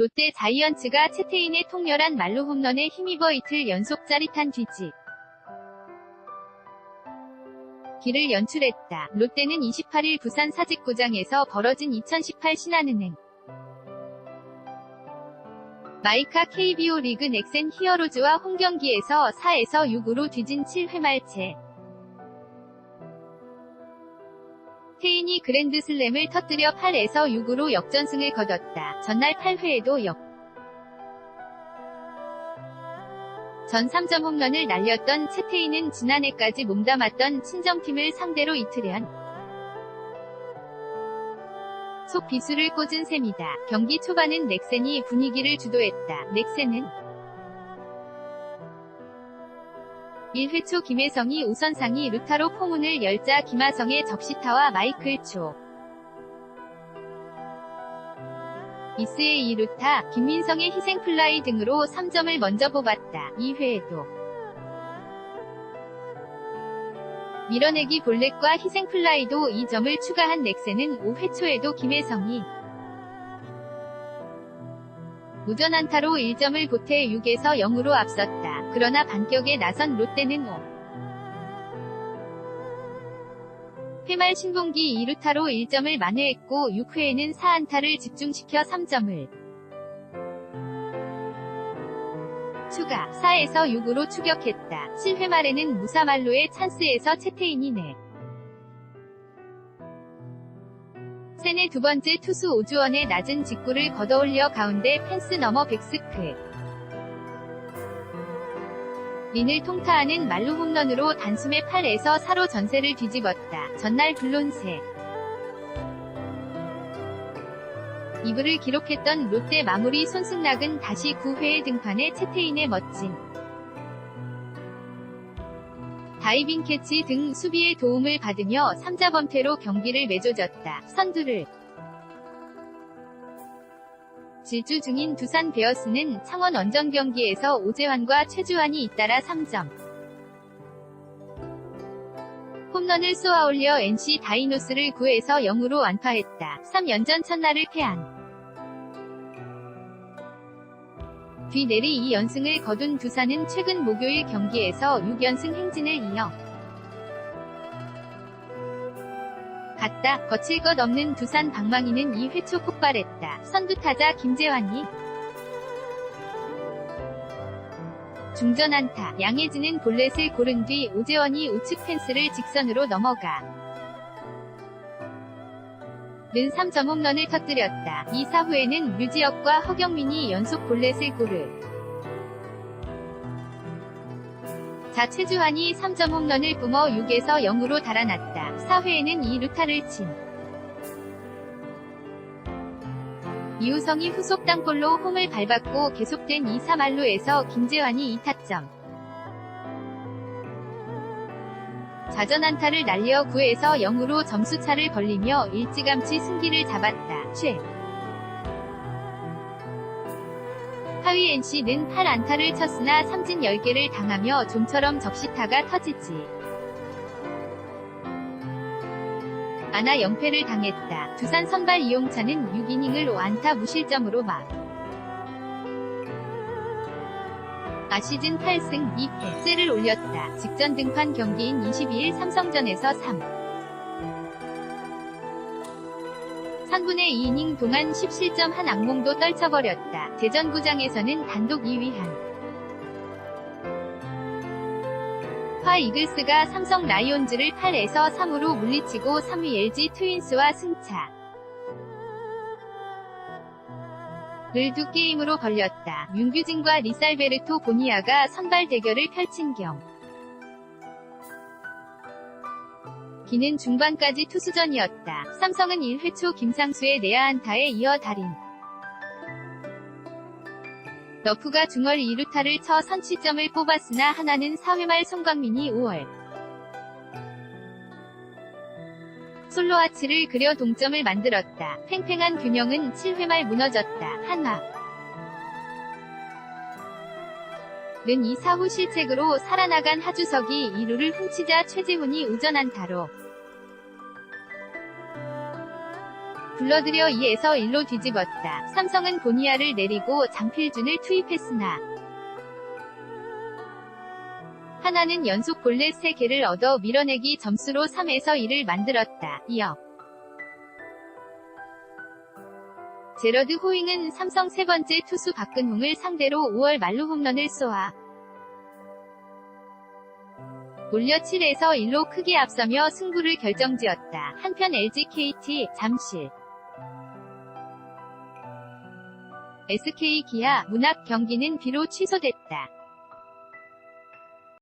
롯데 자이언츠가 채태인의 통렬한 말로 홈런에 힘입어 이틀 연속 짜릿한 뒤집. 기를 연출했다. 롯데는 28일 부산 사직구장에서 벌어진 2018 신한은행 마이카 KBO 리그 넥센 히어로즈와 홈경기에서 4에서 6으로 뒤진 7회 말체 태인이 그랜드슬램을 터뜨려 8에서 6으로 역전승을 거뒀다. 전날 8회에도 역. 전 3점 홈런을 날렸던 채태인은 지난해까지 몸담았던 친정팀을 상대로 이틀연 속 비수를 꽂은 셈이다. 경기 초반은 넥센이 분위기를 주도했다. 넥센은 1회 초 김혜성이 우선상이 루타로 포문을 열자 김하성의 적시타와 마이클 초. 이스의 2루타, 김민성의 희생플라이 등으로 3점을 먼저 뽑았다. 2회에도 밀어내기 볼넷과 희생플라이도 2점을 추가한 넥센은 5회 초에도 김혜성이 무전 안타로 1점을 보태 6에서 0으로 앞섰다. 그러나 반격에 나선 롯데는 5. 회말 신봉기 2루타로 1점을 만회했고 6회에는 4안타를 집중시켜 3점을 추가 4에서 6으로 추격했다. 7회 말에는 무사말로의 찬스에서 채태인이 내 센의 두 번째 투수 오주원의 낮은 직구를 걷어올려 가운데 펜스 넘어 백스크. 린을 통타하는 말루 홈런으로 단숨에 8에서 4로 전세를 뒤집었다. 전날 블론세. 이브를 기록했던 롯데 마무리 손승락은 다시 9회에 등판해 채태인의 멋진 다이빙 캐치 등 수비의 도움을 받으며 3자 범퇴로 경기를 내조졌다. 선두를 질주 중인 두산 베어스는 창원 원정 경기에서 오재환과 최주환이 잇따라 3점 홈런을 쏘아올려 NC 다이노스를 9에서 0으로 안파했다. 3연전 첫날을 패한 뒤 내리 2연승을 거둔 두산은 최근 목요일 경기에서 6연승 행진을 이어 갔다. 거칠 것 없는 두산 방망이는 2회 초 폭발했다. 선두타자 김재환이 중전 안타, 양혜진은 볼넷을 고른 뒤 오재원이 우측 펜스를 직선으로 넘어가 는 3점 홈런을 터뜨렸다. 2, 4후에는 류지혁과 허경민이 연속 볼넷을 고르. 자 최주환이 3점 홈런을 뿜어 6에서 0으로 달아났다. 4회에는 2루타를 친. 이우성이 후속 땅볼로 홈을 밟았고 계속된 2, 3할루에서 김재환이 2타점. 좌전 안타를 날려 9에서 0으로 점수차를 벌리며 일찌감치 승기를 잡았다. 최. 하위 NC는 8안타를 쳤으나 삼진 10개를 당하며 좀처럼 적시타가 터지지. 아나 0패를 당했다. 두산 선발 이용찬은 6이닝을 5안타 무실점으로 막. 아시즌 8승 2패 세를 올렸다. 직전 등판 경기인 22일 삼성전에서 3. 3분의 2이닝 동안 10실점 한 악몽도 떨쳐버렸다. 대전구장에서는 단독 2위 한. 화 이글스가 삼성 라이온즈를 8에서 3으로 물리치고 3위 LG 트윈스와 승차. 를 두 게임으로 벌렸다. 윤규진과 리살베르토 보니아가 선발 대결을 펼친 경우. 기는 중반까지 투수전이었다. 삼성은 1회 초 김상수의 내야 안타에 이어 달인. 너프가 중얼 2루타를 쳐 선취점을 뽑았으나 하나는 4회 말 송광민이 5월. 솔로 아치를 그려 동점을 만들었다. 팽팽한 균형은 7회 말 무너졌다. 한화. 는 2, 4후 실책으로 살아나간 하주석이 2루를 훔치자 최재훈이 우전 안타로 불러들여 2에서 1로 뒤집었다. 삼성은 보니아를 내리고 장필준을 투입했으나 하나는 연속 볼넷 3개를 얻어 밀어내기 점수로 3에서 2를 만들었다. 이어 제러드 호잉은 삼성 세 번째 투수 박근홍을 상대로 5월 말로 홈런을 쏘아 올려 7에서 1로 크게 앞서며 승부를 결정지었다. 한편 LG KT 잠실 SK 기아 문학 경기는 비로 취소됐다.